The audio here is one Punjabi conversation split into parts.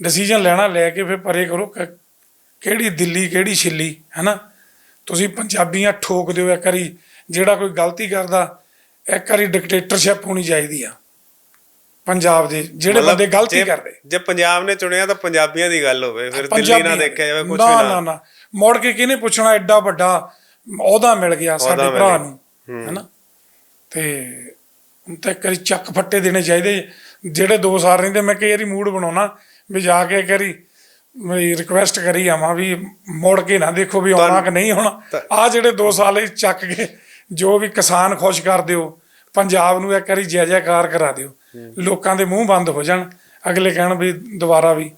ਡਿਸੀਜਨ ਲੈਣਾ ਲੈ ਕੇ ਫਿਰ ਪਰੇ ਕਰੋ ਕਿਹੜੀ ਦਿੱਲੀ ਕਿਹੜੀ ਛਿੱਲੀ ਹੈਨਾ? ਤੁਸੀਂ ਪੰਜਾਬੀਆਂ ਠੋਕ ਦਿਓ ਇੱਕ ਵਾਰੀ ਜਿਹੜਾ ਕੋਈ ਗਲਤੀ ਕਰਦਾ ਇੱਕ ਵਾਰੀ ਡਿਕਟੇਟਰਸ਼ਿਪ ਹੋਣੀ ਚਾਹੀਦੀ ਆ। ਪੰਜਾਬ ਦੇ ਜਿਹੜੇ ਬੰਦੇ ਗਲਤੀ ਕਰਦੇ। ਜੇ ਪੰਜਾਬ ਨੇ ਚੁਣਿਆ ਤਾਂ ਪੰਜਾਬੀਆਂ ਦੀ ਗੱਲ ਹੋਵੇ ਫਿਰ ਦਿੱਲੀ ਨਾ ਦੇਖਿਆ ਜਾਵੇ ਕੁਝ ਨਾ ਨਾ। ਨਾ ਮੁੜ ਕੇ ਕਿਹਨੇ ਪੁੱਛਣਾ ਐਡਾ ਵੱਡਾ ਅਹੁਦਾ ਮਿਲ ਗਿਆ ਸਾਡੇ ਭਰਾ। ਨੂੰ ਹੈਨਾ? ਤੇ ਹੁਣ ਤਾਂ ਇੱਕ ਵਾਰੀ ਚੱਕ ਫੱਟੇ ਦੇਣੇ ਚਾਹੀਦੇ। ਜਿਹੜੇ ਦੋ ਸਾਲ ਰਹਿੰਦੇ ਮੈਂ ਕਈ ਵਾਰੀ ਮੂਡ ਬਣਾਉਣਾ ਵੀ ਜਾ ਕੇ ਵਾਰੀ ਵੀ ਰਿਕੁਐਸਟ ਕਰੀ ਆਵਾਂ ਵੀ ਮੁੜ ਕੇ ਨਾ ਦੇਖੋ ਵੀ ਆਉਣਾ ਕਿ ਨਹੀਂ ਆਉਣਾ। ਆ ਜਿਹੜੇ ਦੋ ਸਾਲ ਇਹ ਚੱਕ ਕੇ ਜੋ ਵੀ ਕਿਸਾਨ ਖੁਸ਼ ਕਰ ਦਿਓ ਪੰਜਾਬ ਨੂੰ ਇੱਕ ਵਾਰੀ ਜੈ ਜੈਕਾਰ ਕਰਾ ਦਿਓ ਲੋਕਾਂ ਦੇ ਮੂੰਹ ਬੰਦ ਹੋ ਜਾਣ। ਅਗਲੇ ਕਹਿਣ ਵੀ ਦੁਬਾਰਾ ਵੀ।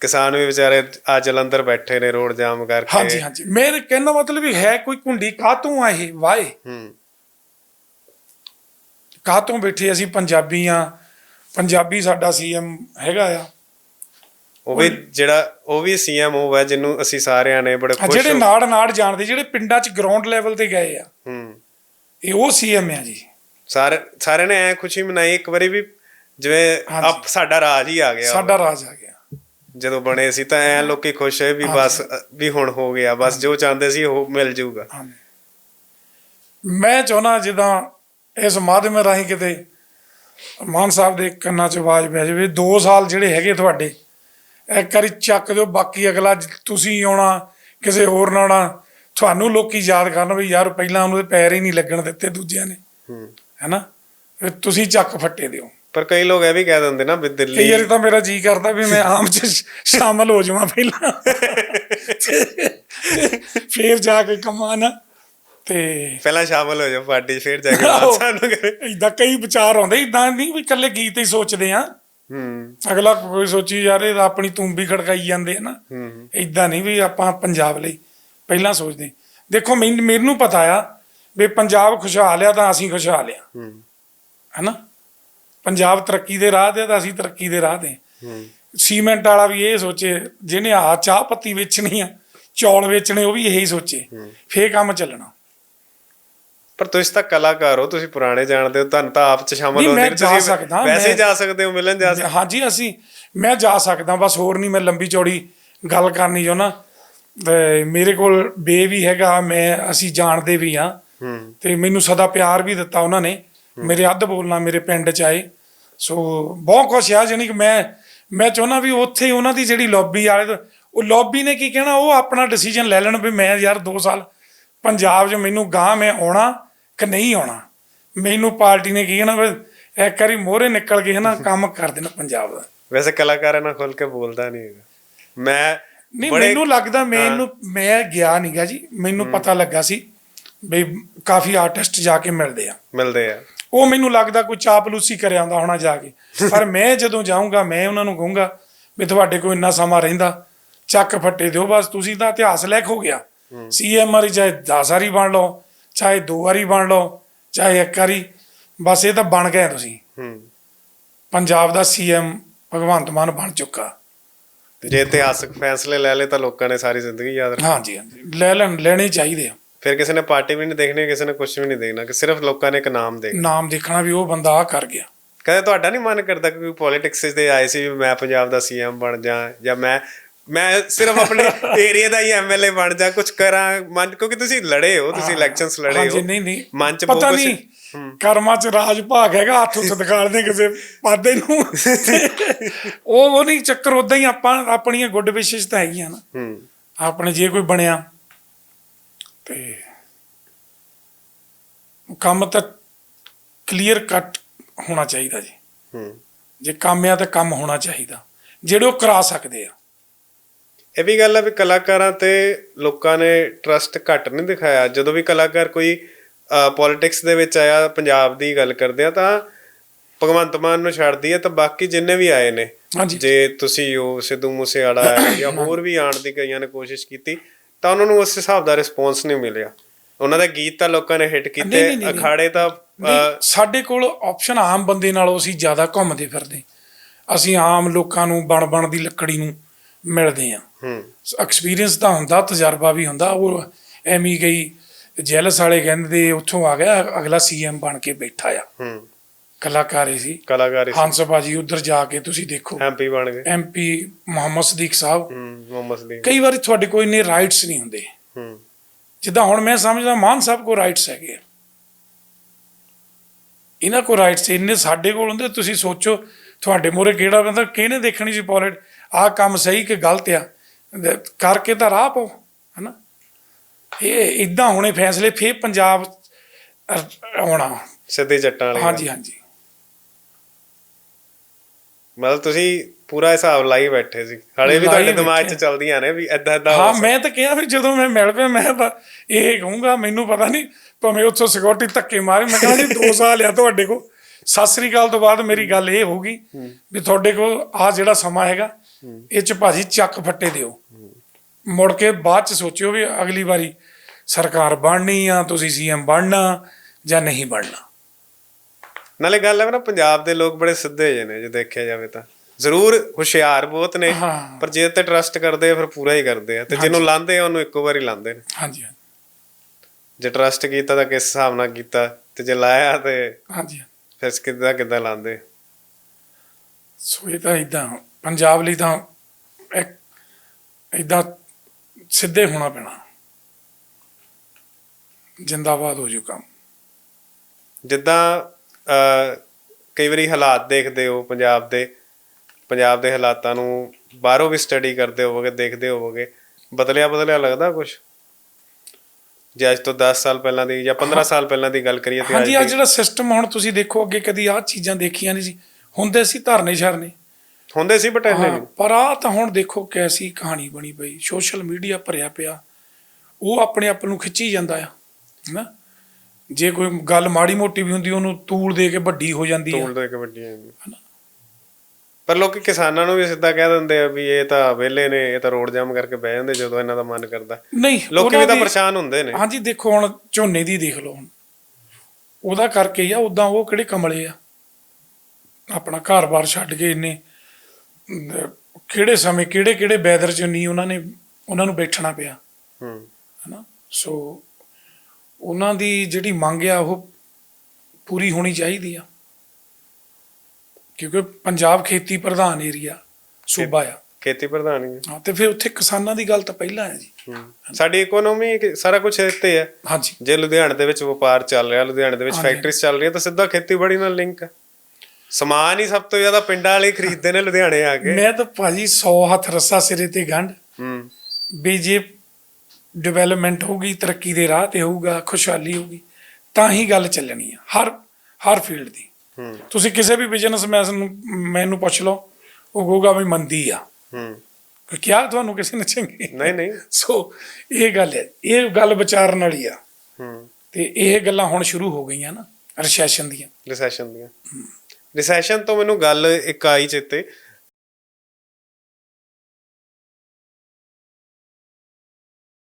ਕਿਸਾਨ ਵੀ ਵਿਚਾਰੇ ਆ ਜਲੰਧਰ ਬੈਠੇ ਨੇ ਰੋਡ ਜਾਮ ਕਰਕੇ। ਹਾਂਜੀ ਹਾਂਜੀ। ਮੇਰੇ ਕਹਿਣ ਦਾ ਮਤਲਬ ਵੀ ਹੈ ਕੋਈ ਕੁੰਡੀ ਕਾਤੋਂ ਆ ਇਹ? ਵਾਏ ਹੂੰ। ਕਾਤੋਂ ਬੈਠੇ ਅਸੀਂ ਪੰਜਾਬੀ ਆ? ਪੰਜਾਬੀ ਸਾਡਾ ਸੀਐਮ ਹੈਗਾ ਆ। ਉਹ ਵੀ ਜਿਹੜਾ ਉਹ ਵੀ ਸੀਐਮ ਹੋਇਆ ਜਿਹਨੂੰ ਅਸੀਂ ਸਾਰਿਆਂ ਨੇ ਬੜੇ ਖੁਸ਼ ਜਿਹੜੇ ਹੋ- ਨਾੜ ਨਾੜ ਜਾਣਦੇ ਜਿਹੜੇ ਪਿੰਡਾਂ 'ਚ ਗਰਾਊਂਡ ਲੈਵਲ ਤੇ ਗਏ ਆ। ਹੂੰ। ਇਹ ਉਹ ਸੀਐਮ ਆ ਜੀ। ਸਾਰੇ ਸਾਰਿਆਂ ਨੇ ਐ ਖੁਸ਼ੀ ਮਨਾਈ ਇੱਕ ਵਾਰੀ ਵੀ ਜਿਵੇਂ। ਆਪ ਸਾਡਾ ਰਾਜ ਹੀ ਆ ਗਿਆ। ਸਾਡਾ ਰਾਜ ਆ ਗਿਆ। ਜਦੋਂ ਬਣੇ ਸੀ ਤਾਂ ਐ ਲੋਕੀ ਖੁਸ਼ ਹੋਏ ਵੀ ਬਸ ਵੀ ਹੁਣ ਹੋ ਗਿਆ ਬਸ ਜੋ ਚਾਹੁੰਦੇ ਸੀ ਉਹ ਮਿਲ ਜਾਊਗਾ ਮੈਂ ਚਾਹੁੰਦਾ ਜਿੱਦਾਂ ਇਸ ਮਾਧਿਅਮ ਰਾਹੀਂ ਕਿਤੇ ਮਾਨ ਸਾਹਿਬ ਦੇ ਕੰਨਾਂ 'ਚ ਆਵਾਜ਼ ਪੈ ਜਾਵੇ। 2 ਸਾਲ ਜਿਹੜੇ ਹੈਗੇ ਤੁਹਾਡੇ ਇੱਕ ਵਾਰੀ ਚੱਕ ਦਿਓ ਬਾਕੀ ਅਗਲਾ ਤੁਸੀਂ ਆਉਣਾ ਕਿਸੇ ਹੋਰ ਨਾਲ ਆਉਣਾ ਤੁਹਾਨੂੰ ਲੋਕੀ ਯਾਦ ਕਰਨ ਵੀ ਯਾਰ ਪਹਿਲਾਂ ਉਹਨੂੰ ਤੇ ਪੈਰ ਹੀ ਨਹੀਂ ਲੱਗਣ ਦਿੱਤੇ ਦੂਜਿਆਂ ਨੇ। ਹੂੰ। ਹੈਨਾ? ਫਿਰ ਤੁਸੀਂ ਚੱਕ ਫੱਟੇ ਦਿਓ। ਪਰ ਕਈ ਲੋਕ ਇਹ ਵੀ ਕਹਿ ਦਿੰਦੇ ਨਾ ਵੀ ਕਈ ਦਿੱਲੀ ਵਾਰੀ ਤਾਂ ਮੇਰਾ ਜੀ ਕਰਦਾ ਵੀ ਮੈਂ ਆਮ ਚ ਸ਼ਾਮਲ ਹੋ ਜਾਵਾਂ ਪਹਿਲਾਂ। ਫਿਰ ਜਾ ਕੇ ਕਮਾਂ ਨਾ। ਤੇ ਪਹਿਲਾਂ ਸ਼ਾਮਲ ਹੋ ਜਾਓ ਪਾਰਟੀ 'ਚ, ਫਿਰ ਜਾ ਕੇ। ਬਾਅਦ ਸਾਨੂੰ ਕਰੇ ਇਦਾਂ ਕਈ ਵਿਚਾਰ ਆਉਂਦੇ ਇਦਾਂ ਨਹੀਂ ਵੀ ਇਕੱਲੇ ਗੀਤ ਹੀ ਸੋਚਦੇ ਆ ਹੂੰ। ਅਗਲਾ ਕੋਈ ਸੋਚੀ ਯਾਰ ਇਹ ਤਾਂ ਆਪਣੀ ਤੂੰਬੀ ਖੜਕਾਈ ਜਾਂਦੇ ਆ ਨਾ। ਹੂੰ। ਇਦਾਂ ਨਹੀਂ ਵੀ ਆਪਾਂ ਪੰਜਾਬ ਲਈ ਪਹਿਲਾਂ ਸੋਚਦੇ। ਦੇਖੋ ਮੈਨ- ਮੈਨੂੰ ਪਤਾ ਆ ਵੀ ਪੰਜਾਬ ਖੁਸ਼ਹਾਲ ਆ ਤਾਂ ਅਸੀਂ ਖੁਸ਼ਹਾਲ ਆ। ਹੂੰ। ਹੈਨਾ? ਪੰਜਾਬ ਤਰੱਕੀ ਦੇ ਰਾਹ ਤੇ ਆ ਤਾਂ ਅਸੀਂ ਤਰੱਕੀ ਦੇ ਰਾਹ ਤੇ ਹੂੰ। ਸੀਮੈਂਟ ਵਾਲਾ ਵੀ ਇਹ ਸੋਚੇ ਜਿਹਨੇ ਆ ਚਾਹ ਪੱਤੀ ਵੇਚਣੀ ਆ ਚੌਲ ਵੇਚਣੇ ਉਹ ਵੀ ਇਹੀ ਸੋਚੇ। ਫੇਰ ਕੰਮ ਚੱਲਣਾ। ਪਰ ਤੁਸੀਂ ਤਾਂ ਕਲਾਕਾਰ ਹੋ ਤੁਸੀਂ ਪੁਰਾਣੇ ਜਾਣਦੇ ਹੋ ਤੁਹਾਨੂੰ ਤਾਂ ਆਪ ਚ ਸ਼ਾਮਲ ਹੋਣ ਜਾ ਸਕਦਾ, ਵੈਸੇ ਜਾ ਸਕਦੇ ਹੋ ਮਿਲਣ ਜਾ ਸਕਦੇ ਹਾਂਜੀ ਅਸੀਂ ਮੈਂ ਜਾ ਸਕਦਾ ਬਸ ਹੋਰ ਨਹੀਂ ਮੈਂ ਲੰਬੀ ਚੌੜੀ ਗੱਲ ਕਰਨੀ ਚਾਹੁੰਦਾ ਤੇ ਮੇਰੇ ਕੋਲ ਬੇ ਵੀ ਹੈਗਾ ਮੈਂ ਅਸੀਂ ਜਾਣਦੇ ਵੀ ਆ ਹੂੰ। ਤੇ ਮੈਨੂੰ ਸਦਾ ਪਿਆਰ ਵੀ ਦਿੱਤਾ ਉਹਨਾਂ ਨੇ। ਮੇਰੇ ਅੱਧ ਬੋਲਣਾ ਮੇਰੇ ਪਿੰਡ ਚ ਆਏ। ਸੋ ਬਹੁਤ ਕੁਛ ਆ ਜਾਣੀ ਕਿ ਮੈਂ ਮੈਂ ਚਾਹੁੰਦਾ ਵੀ ਉੱਥੇ ਉਹਨਾਂ ਦੀ ਜਿਹੜੀ ਲੌਬੀ ਵਾਲੇ ਉਹ ਲੌਬੀ ਨੇ ਕੀ ਕਹਿਣਾ ਉਹ ਆਪਣਾ ਡਿਸੀਜਨ ਲੈ ਲੈਣ ਵੀ ਮੈਂ ਯਾਰ 2 ਸਾਲ ਪੰਜਾਬ 'ਚ ਮੈਨੂੰ ਗਾਂ ਮੈਂ ਆਉਣਾ। ਕਿ ਨਹੀਂ ਆਉਣਾ। ਮੈਨੂੰ ਪਾਰਟੀ ਨੇ ਕੀ ਕਹਿਣਾ ਵੀ ਇੱਕ ਵਾਰੀ ਮੋਹਰੇ ਨਿਕਲ ਕੇ ਹਨਾ ਕੰਮ ਕਰ ਦੇਣਾ ਪੰਜਾਬ ਦਾ। ਵੈਸੇ ਕਲਾਕਾਰਾਂ ਨਾਲ ਖੁੱਲ ਕੇ ਬੋਲਦਾ ਨਹੀਂ ਹੈਗਾ। ਮੈਂ ਨਹੀਂ ਮੈਨੂੰ ਲੱਗਦਾ ਮੈਨੂੰ ਮੈਂ ਗਿਆ ਨਹੀਂਗਾ ਜੀ। ਮੈਨੂੰ ਪਤਾ ਲੱਗਾ ਸੀ ਵੀ ਕਾਫੀ ਆਰਟਿਸਟ ਜਾ ਕੇ ਮਿਲਦੇ ਆ। ਮਿਲਦੇ ਆ। ਉਹ ਮੈਨੂੰ ਲੱਗਦਾ ਕੋਈ ਚਾਪਲੂਸੀ ਕਰਿਆ ਹੁੰਦਾ ਹੋਣਾ ਜਾ ਕੇ। ਪਰ ਮੈਂ ਜਦੋਂ ਜਾਊਂਗਾ ਮੈਂ ਉਹਨਾਂ ਨੂੰ ਕਹੂੰਗਾ ਵੀ ਤੁਹਾਡੇ ਕੋਲ ਇੰਨਾ ਸਮਾਂ ਰਹਿੰਦਾ ਚੱਕ ਫੱਟੇ ਦਿਓ ਬਸ ਤੁਸੀਂ ਤਾਂ ਇਤਿਹਾਸ ਲਿਖ ਹੋ। ਗਿਆ ਸੀਐਮ ਵਾਰੀ ਚਾਹੇ 10 ਵਾਰੀ ਬਣ ਲਓ ਚਾਹੇ ਦੋ ਵਾਰੀ ਬਣ ਲਓ ਚਾਹੇ ਇੱਕ ਵਾਰੀ ਬਸ ਇਹ ਤਾਂ ਬਣ ਗਏ ਤੁਸੀਂ। ਹੂੰ। ਪੰਜਾਬ ਦਾ ਸੀਐਮ ਭਗਵੰਤ ਮਾਨ ਬਣ ਚੁੱਕਾ। ਜੇ ਇਤਿਹਾਸਕ ਫੈਸਲੇ ਲੈ ਲਏ ਤਾਂ ਲੋਕਾਂ ਨੇ ਸਾਰੀ ਜ਼ਿੰਦਗੀ ਯਾਦ ਰੱਖ। ਹਾਂਜੀ ਹਾਂਜੀ। ਲੈ ਲੈਣ ਲੈਣੇ ਚਾਹੀਦੇ ਆ। ਫਿਰ ਕਿਸੇ ਨੇ ਪਾਰਟੀ ਵੀ ਨਹੀਂ ਦੇਖਣੀ ਕਿਸੇ ਨੇ ਕੁਝ ਵੀ ਨਹੀਂ ਦੇਖਣਾ ਕਿ ਸਿਰਫ ਲੋਕਾਂ ਨੇ ਇੱਕ ਨਾਮ ਦੇਖ ਨਾਮ ਦੇਖਣਾ ਵੀ ਉਹ ਬੰਦਾ ਆ ਕਰ ਗਿਆ। ਕਦੇ ਤੁਹਾਡਾ ਨਹੀਂ ਮਨ ਕਰਦਾ ਕਿ ਕੋਈ ਪੋਲਿਟਿਕਸ ਦੇ ਆਏ ਸੀ ਮੈਂ ਪੰਜਾਬ ਦਾ ਸੀਐਮ ਬਣ ਜਾ ਜਾਂ ਮੈਂ ਮੈਂ ਸਿਰਫ ਆਪਣੇ ਏਰੀਆ ਦਾ ਹੀ ਐਮਐਲਏ ਬਣ ਜਾ ਕੁਝ ਕਰਾਂ ਮਨ ਕਿਉਂਕਿ ਤੁਸੀਂ ਲੜੇ ਹੋ ਤੁਸੀਂ ਇਲੈਕਸ਼ਨਸ ਲੜੇ ਹਾਂਜੀ ਹੋ। ਨਹੀਂ ਨਹੀਂ। ਮਨ ਚ ਪਤਾ ਨਹੀਂ ਕਰਮਾਂ ਚ ਰਾਜ ਭਾਗ ਹੈਗਾ ਹੱਥ ਉੱਤੇ ਦਿਖਾੜਦੇ ਕਿਸੇ ਪਾਦੇ ਨੂੰ। ਉਹ ਉਹ ਨਹੀਂ ਚੱਕਰ ਉਦਾਂ ਹੀ ਆਪਾਂ ਆਪਣੀਆਂ ਗੁੱਡ ਵਿਸ਼ੇਸ਼ ਤਾਂ ਹੈਗੀਆਂ ਨਾ। ਹੂੰ। ਆਪਣੇ ਜੇ ਕੋਈ ਬਣਿਆ ਤੇ ਕੰਮ ਤਾਂ ਕਲੀਅਰ ਕੱਟ ਹੋਣਾ ਚਾਹੀਦਾ ਜੀ। ਹੂੰ। ਜੇ ਕੰਮ ਆ ਤਾਂ ਕੰਮ ਹੋਣਾ ਚਾਹੀਦਾ। ਜਿਹੜੇ ਉਹ ਕਰਾ ਸਕਦੇ ਆ। ਇਹ ਵੀ ਗੱਲ ਹੈ ਵੀ ਕਲਾਕਾਰਾਂ ਤੇ ਲੋਕਾਂ ਨੇ ਟਰਸਟ ਘੱਟ ਨਹੀਂ ਦਿਖਾਇਆ। ਜਦੋਂ ਵੀ ਕਲਾਕਾਰ ਕੋਈ ਪੋਲਿਟਿਕਸ ਦੇ ਵਿੱਚ ਆਇਆ ਪੰਜਾਬ ਦੀ ਗੱਲ ਕਰਦੇ ਆ ਤਾਂ ਭਗਵੰਤ ਮਾਨ ਨੂੰ ਛੱਡਦੀ ਹੈ ਤਾਂ ਬਾਕੀ ਜਿੰਨੇ ਵੀ ਆਏ ਨੇ ਜੇ ਤੁਸੀਂ ਉਹ ਸਿੱਧੂ ਮੂਸੇਵਾਲਾ ਜਾਂ ਹੋਰ ਵੀ ਆਉਣ ਦੀ ਕਈਆਂ ਨੇ ਕੋਸ਼ਿਸ਼ ਕੀਤੀ ਤਾਂ ਉਹਨਾਂ ਨੂੰ ਉਸ ਹਿਸਾਬ ਦਾ ਰਿਸਪੌਂਸ ਨਹੀਂ ਮਿਲਿਆ। ਉਹਨਾਂ ਦੇ ਗੀਤ ਤਾਂ ਲੋਕਾਂ ਨੇ ਹਿੱਟ ਕੀਤੇ। ਅਖਾੜੇ ਤਾਂ ਸਾਡੇ ਕੋਲ ਆਪਸ਼ਨ ਆਮ ਬੰਦੇ ਨਾਲੋਂ ਅਸੀਂ ਜ਼ਿਆਦਾ ਘੁੰਮਦੇ ਫਿਰਦੇ। ਅਸੀਂ ਆਮ ਲੋਕਾਂ ਨੂੰ ਬਣ ਬਣ ਦੀ ਲੱਕੜੀ ਨੂੰ ਮਿਲਦੇ ਆ ਐਕਸਪੀਰੀਅੰਸ ਤਾਂ ਹੁੰਦਾ ਤਜਰਬਾ ਵੀ ਹੁੰਦਾ। ਉਹ ਐਵੇਂ ਗਈ ਜੈਲਸ ਵਾਲੇ ਕਹਿੰਦੇ ਉੱਥੋਂ ਆ ਗਿਆ ਅਗਲਾ ਸੀਐਮ ਬਣ ਕੇ ਬੈਠਾ ਆ। ਹੂੰ। ਕਲਾਕਾਰੀ ਸੀ। ਕਲਾਕਾਰ ਹੰਸ ਬਾਜੀ ਉਧਰ ਜਾ ਕੇ ਤੁਸੀਂ ਦੇਖੋ। ਐਮਪੀ ਬਣ ਗਏ। ਐਮਪੀ ਮੁਹੰਮਦ ਸਦੀਕ ਸਾਹਿਬ। ਹੂੰ ਮੁਹੰਮਦ ਸਲੀਮ ਕਈ ਵਾਰੀ ਤੁਹਾਡੇ ਕੋਈ ਨੇ ਰਾਈਟਸ ਨਹੀਂ ਹੁੰਦੇ। ਹੂੰ। ਜਿੱਦਾਂ ਹੁਣ ਮੈਂ ਸਮਝਦਾ ਮਾਨ ਸਾਹਿਬ ਕੋ ਰਾਈਟਸ ਹੈਗੇ ਆ। ਇਹਨਾਂ ਕੋ ਰਾਈਟਸ ਇੰਨੇ ਸਾਡੇ ਕੋਲ ਹੁੰਦੇ ਤੁਸੀਂ ਸੋਚੋ ਤੁਹਾਡੇ ਮੋਰੇ ਕਿਹੜਾ ਬੰਦਾ ਕਿਹਨੇ ਦੇਖਣੀ ਸੀ ਪੋਲਿਟ? ਆਹ ਕੰਮ ਸਹੀ ਕਿ ਗਲਤ ਆ? ਕਰਕੇ ਤਾਂ ਰਾਹ ਪਾਓ ਹਨਾ? ਇਹ ਇਦਾਂ ਹੋਣੇ ਫੈਸਲੇ ਫੇਰ ਪੰਜਾਬ ਆਉਣਾ। ਸਿੱਧੇ ਜੱਟਾਂ ਵਾਲੇ ਹਾਂਜੀ ਹਾਂਜੀ। ਮਤਲਬ ਤੁਸੀਂ ਪੂਰਾ ਹਿਸਾਬ ਲਾਈ ਬੈਠੇ ਸੀ। ਹਲੇ ਵੀ ਤੁਹਾਡੇ ਦਿਮਾਗ 'ਚ। ਚੱਲਦੀਆਂ ਨੇ ਵੀ ਐਦਾਂ ਐਦਾਂ ਹਾਂ ਮੈਂ ਤਾਂ ਕਿਹਾ ਵੀ ਜਦੋਂ ਮੈਂ ਮਿਲ ਪਿਆ ਮੈਂ ਤਾਂ ਇਹ ਕਹੂੰਗਾ ਮੈਨੂੰ ਪਤਾ ਨਹੀਂ ਭਾਵੇਂ ਉੱਥੋਂ ਸਿਕਿਉਰਿਟੀ ਧੱਕੇ ਮਾਰੇ ਮੈਂ ਕਹਿੰਦਾ ਜੀ 2 ਸਾਲ ਆ ਤੁਹਾਡੇ ਕੋਲ। ਸਤਿ ਸ੍ਰੀ ਅਕਾਲ ਤੋਂ ਬਾਅਦ ਮੇਰੀ ਗੱਲ ਇਹ ਹੋਊਗੀ ਵੀ ਤੁਹਾਡੇ ਕੋਲ ਆ ਜਿਹੜਾ ਸਮਾਂ ਹੈਗਾ ਇਹ ਚ ਭਾਜੀ ਚੱਕ ਫੱਟੇ ਦਿਓ। ਮੁੜ ਕੇ ਬਾਅਦ ਚ ਸੋਚਿਓ ਵੀ ਅਗਲੀ ਵਾਰੀ ਸਰਕਾਰ ਬਣਨੀ ਆ ਤੁਸੀਂ ਸੀਐਮ ਬਣਨਾ ਜਾਂ ਨਹੀਂ ਬਣਨਾ। ਨਾਲੇ ਗੱਲ ਹੈ ਨਾ ਪੰਜਾਬ ਦੇ ਲੋਕ ਬੜੇ ਸਿੱਧੇ ਜਿਹੇ ਨੇ ਜੇ ਦੇਖਿਆ ਜਾਵੇ ਤਾਂ। ਜ਼ਰੂਰ ਹੁਸ਼ਿਆਰ ਬਹੁਤ ਨੇ। ਪਰ ਜੇ ਤੇ ਟਰਸਟ ਕਰਦੇ ਆ ਫਿਰ ਪੂਰਾ ਹੀ ਕਰਦੇ ਆ। ਤੇ ਜਿਹਨੂੰ ਲਾਂਦੇ ਆ ਉਹਨੂੰ ਇੱਕੋ ਵਾਰੀ ਲਾਂਦੇ ਨੇ। ਹਾਂਜੀ ਹਾਂਜੀ, ਜੇ ਟਰਸਟ ਕੀਤਾ ਤਾਂ ਕਿਸ ਹਿਸਾਬ ਨਾਲ ਕੀਤਾ ਤੇ ਜੇ ਲਾਇਆ ਤੇ ਹਾਂਜੀ। ਫਿਰ ਕਿੱਦਾਂ ਕਿੱਦਾਂ ਲਾਂਦੇ ਸੋ ਇਹ ਤਾਂ ਇਦਾਂ ਪੰਜਾਬ ਲਈ ਤਾਂ ਇੱਕ ਇਦਾਂ ਸਿੱਧੇ ਹੋਣਾ ਪੈਣਾ। ਜਿੰਦਾਬਾਦ ਹੋ ਜੂ ਕੰਮ। ਜਿੱਦਾਂ ਕਈ ਵਾਰੀ ਹਾਲਾਤ ਦੇਖਦੇ ਹੋ ਪੰਜਾਬ ਦੇ ਪੰਜਾਬ ਦੇ ਹਾਲਾਤਾਂ ਨੂੰ ਬਾਹਰੋਂ ਵੀ ਸਟੱਡੀ ਕਰਦੇ ਹੋਵੋਗੇ ਦੇਖਦੇ ਹੋਵੋਗੇ ਬਦਲਿਆ ਬਦਲਿਆ ਲੱਗਦਾ ਕੁਝ ਜੇ ਅੱਜ ਤੋਂ 10 ਸਾਲ ਪਹਿਲਾਂ ਦੀ ਜਾਂ 15 ਸਾਲ ਪਹਿਲਾਂ ਦੀ ਗੱਲ ਕਰੀਏ ਤੇ ਹਾਂਜੀ ਆ ਜਿਹੜਾ ਸਿਸਟਮ ਹੁਣ ਤੁਸੀਂ ਦੇਖੋ ਅੱਗੇ ਕਦੀ ਆਹ ਚੀਜ਼ਾਂ ਦੇਖੀਆਂ ਨਹੀਂ ਸੀ। ਹੁੰਦੇ ਸੀ ਧਰਨੇ ਸ਼ਰਨੇ ਹੁੰਦੇ ਸੀ ਬਟ ਇੰਨੇ ਹਾਂ, ਨਹੀਂ। ਪਰ ਆ ਤਾਂ ਹੁਣ ਦੇਖੋ ਕੈਸੀ ਕਹਾਣੀ ਬਣੀ ਪਈ। ਸੋਸ਼ਲ ਮੀਡੀਆ ਭਰਿਆ ਪਿਆ। ਉਹ ਆਪਣੇ ਆਪ ਨੂੰ ਖਿੱਚੀ ਜਾਂਦਾ ਆ ਹੈਨਾ? ਜੇ ਕੋਈ ਗੱਲ ਮਾੜੀ ਮੋਟੀ ਵੀ ਹੁੰਦੀ ਉਹਨੂੰ ਤੂਲ ਦੇ ਕੇ ਵੱਡੀ ਹੋ ਜਾਂਦੀ ਆ। ਤੋਲ ਦੋ ਇੱਕ ਵੱਡੀਆਂ ਪਰ ਲੋਕੀ ਕਿਸਾਨਾਂ ਨੂੰ ਵੀ ਸਿੱਧਾ ਕਹਿ ਦਿੰਦੇ ਆ ਵੀ ਇਹ ਤਾਂ ਵਿਹਲੇ ਨੇ ਇਹ ਤਾਂ ਰੋਡ ਜਾਮ ਕਰਕੇ ਬਹਿ ਜਾਂਦੇ ਜਦੋਂ ਇਹਨਾਂ ਦਾ ਮਨ ਕਰਦਾ। ਨਹੀਂ ਲੋਕੀ ਉਹਨਾਂ ਵੀ ਤਾਂ ਦੀ- ਪਰੇਸ਼ਾਨ ਹੁੰਦੇ ਨੇ। ਹਾਂਜੀ ਦੇਖੋ ਹੁਣ ਝੋਨੇ ਦੀ ਦੇਖ ਲਓ ਹੁਣ। ਉਹਦਾ ਕਰਕੇ ਹੀ ਆ ਉਦਾਂ ਉਹ ਕਿਹੜੇ ਕਮਲੇ ਆ? ਆਪਣਾ ਘਰ-ਬਾਰ ਛੱਡ ਕੇ ਇੰਨੇ ਕਿਹੜੇ ਸਮੇਂ ਕਿਹੜੇ ਕਿਹੜੇ ਵੈਦਰ ਚ ਨਹੀਂ ਉਹਨਾਂ ਨੇ ਉਹਨਾਂ ਨੂੰ ਬੈਠਣਾ ਪਿਆ। ਹੂੰ। ਹਨਾ? ਸੋ ਉਹਨਾਂ ਦੀ ਜਿਹੜੀ ਮੰਗ ਆ ਉਹ ਪੂਰੀ ਹੋਣੀ ਚਾਹੀਦੀ ਆ। ਕਿਉਂਕਿ ਪੰਜਾਬ ਖੇਤੀ ਪ੍ਰਧਾਨ ਏਰੀਆ ਸੂਬਾ ਆ। ਖੇਤੀ ਪ੍ਰਧਾਨੀ ਹੈ ਹਾਂ ਤੇ ਫਿਰ ਉੱਥੇ ਕਿਸਾਨਾਂ ਦੀ ਗੱਲ ਤਾਂ ਪਹਿਲਾਂ ਹੈ ਜੀ। ਸਾਡੀ ਇਕਨੋਮੀ ਸਾਰਾ ਕੁਝ ਇੱਥੇ ਹੈ ਹਾਂਜੀ। ਜੇ ਲੁਧਿਆਣੇ ਦੇ ਵਿੱਚ ਵਪਾਰ ਚੱਲ ਰਿਹਾ ਲੁਧਿਆਣੇ ਦੇ ਵਿੱਚ। ਫੈਕਟਰੀਜ਼ ਚੱਲ ਰਹੀਆਂ ਤਾਂ ਸਿੱਧਾ ਖੇਤੀਬਾੜੀ ਨਾਲ ਲਿੰਕ ਹੈ ਸਮਾਨ ਹੀ ਸਭ ਤੋਂ ਜ਼ਿਆਦਾ ਪਿੰਡਾਂ ਵਾਲੇ ਖਰੀਦਦੇ ਨੇ ਲੁਧਿਆਣੇ ਆ ਕੇ। ਮੈਂ ਤਾਂ ਭਾਜੀ 100 ਹੱਥ ਰੱਸਾ ਸਿਰੇ ਤੇ ਗੰਢ। ਹੂੰ। ਵੀ ਜੇ ਡਿਵੈਲਪਮੈਂਟ ਹੋਊਗੀ ਤਰੱਕੀ ਦੇ ਰਾਹ ਤੇ ਹੋਊਗਾ ਖੁਸ਼ਹਾਲੀ ਹੋਊਗੀ ਤਾਂ ਹੀ ਗੱਲ ਚੱਲਣੀ ਆ ਹਰ ਹਰ ਫੀਲਡ ਦੀ। ਹੂੰ। ਤੁਸੀਂ ਕਿਸੇ ਵੀ ਬਿਜ਼ਨਸਮੈਨ ਨੂੰ ਮੈਨੂੰ ਪੁੱਛ ਲਓ ਉਹ ਕਹੂਗਾ ਵੀ ਮੰਦੀ ਆ। ਹੂੰ। ਕਿ ਕਿਹਾ ਤੁਹਾਨੂੰ ਕਿਸੇ ਨੇ ਚੰਗੀ? ਨਹੀਂ ਨਹੀਂ। ਸੋ ਇਹ ਗੱਲ ਹੈ ਇਹ ਗੱਲ ਵਿਚਾਰਨ ਵਾਲੀ ਆ। ਹੂੰ। ਤੇ ਇਹ ਗੱਲਾਂ ਹੁਣ ਸ਼ੁਰੂ ਹੋ ਗਈਆਂ ਨਾ ਰਿਸੈਸ਼ਨ ਦੀਆਂ। ਰਿਸੈਸ਼ਨ ਦੀਆਂ। ਰਿਸੈਸ਼ਨ ਤੋਂ ਮੈਨੂੰ ਗੱਲ ਇੱਕ ਆਈ ਚੇਤੇ।